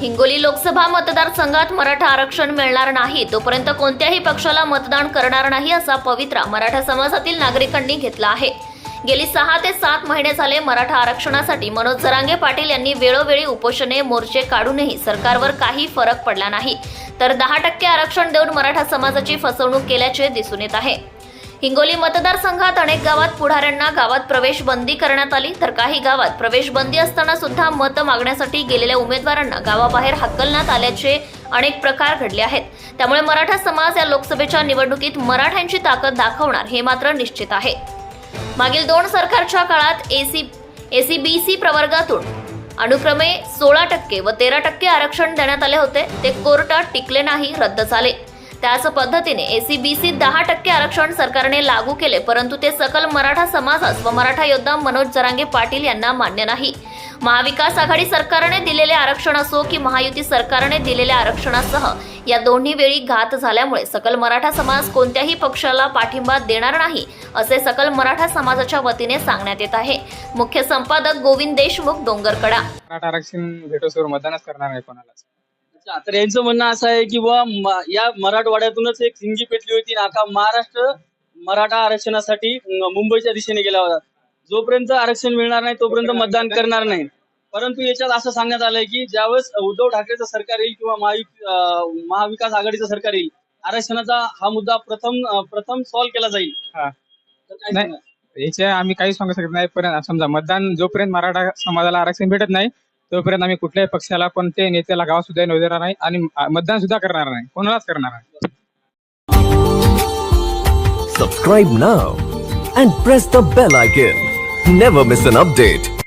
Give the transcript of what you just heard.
हिंगोली लोकसभा मतदारसंघात मराठा आरक्षण मिळणार नाही. तोपर्यंत कोणत्याही पक्षाला मतदान करणार नाही असा पवित्रा मराठा समाजातील नागरिकांनी घेतला आहे. गेली सहा ते सात महिने झाले मराठा आरक्षणासाठी मनोज जरांगे पाटील यांनी वेळोवेळी उपोषणे मोर्चे काढूनही सरकारवर काही फरक पडला नाही. तर दहा टक्के आरक्षण देऊन मराठा समाजाची फसवणूक केल्याचे दिसून येत आहे. हिंगोली मतदारसंघात अनेक गावात पुढाऱ्यांना गावात प्रवेश बंदी करण्यात आली. तर काही गावात प्रवेश बंदी असताना सुद्धा मत मागण्यासाठी गेलेल्या उमेदवारांना गावाबाहेर हकलण्यात आल्याचे अनेक प्रकार घडले आहेत. त्यामुळे मराठा समाज या लोकसभेच्या निवडणुकीत मराठ्यांची ताकद दाखवणार हे मात्र निश्चित आहे. मागील दोन सरकारच्या काळात एसी एसीबीसी प्रवर्गातून अनुक्रमे सोळा टक्के व तेरा टक्के आरक्षण देण्यात आले होते. ते कोर्टात टिकले नाही रद्द झाले. त्याच पद्धतीने एसीबीसी दहा टक्के आरक्षण सरकारने लागू केले परंतु ते सकल मराठा समाजास व मराठा योद्धा मनोज जरांगे पाटील यांना मान्य नाही. महाविकास आघाडी सरकारने दिलेले आरक्षण असो की महायुती सरकारने दिलेल्या आरक्षणासह या दोन्ही वेळी घात झाल्यामुळे सकल मराठा समाज कोणत्याही पक्षाला पाठिंबा देणार नाही असे सकल मराठा समाजाच्या वतीने सांगण्यात येत आहे. मुख्य संपादक गोविंद देशमुख डोंगरकडा. मराठा आरक्षण भेटोसवर मतदानच करणार नाही कोणालाच. अच्छा, तर यांचं म्हणणं असं आहे की बुवा म- या मराठवाड्यातूनच एक सिंगी पेटली होती आणि अख्खा महाराष्ट्र मराठा आरक्षणासाठी म- मुंबईच्या दिशेने गेला होता जोपर्यंत आरक्षण मिळणार नाही तोपर्यंत मतदान करणार नाही परंतु याच्यात असं सांगण्यात आलंय की ज्यावेळेस उद्धव ठाकरेचं सरकार येईल किंवा अं, महाविकास आघाडीचं सरकार येईल आरक्षणाचा हा मुद्दा प्रथम अं, प्रथम सॉल्व्ह केला जाईल हा. तर काय नाही. सांगाल? याचे आम्ही काही सांगू शकत नाही पण समजा मतदान जोपर्यंत मराठा समाजाला आरक्षण भेटत नाही तोपर्यंत आम्ही कुठल्याही पक्षाला कोणत्याही नेत्याला गावात सुद्धा येऊ देणार नाही आणि मतदान सुद्धा करणार नाही कोणालाच करणार नाही Subscribe now and press the bell icon. Never miss an update.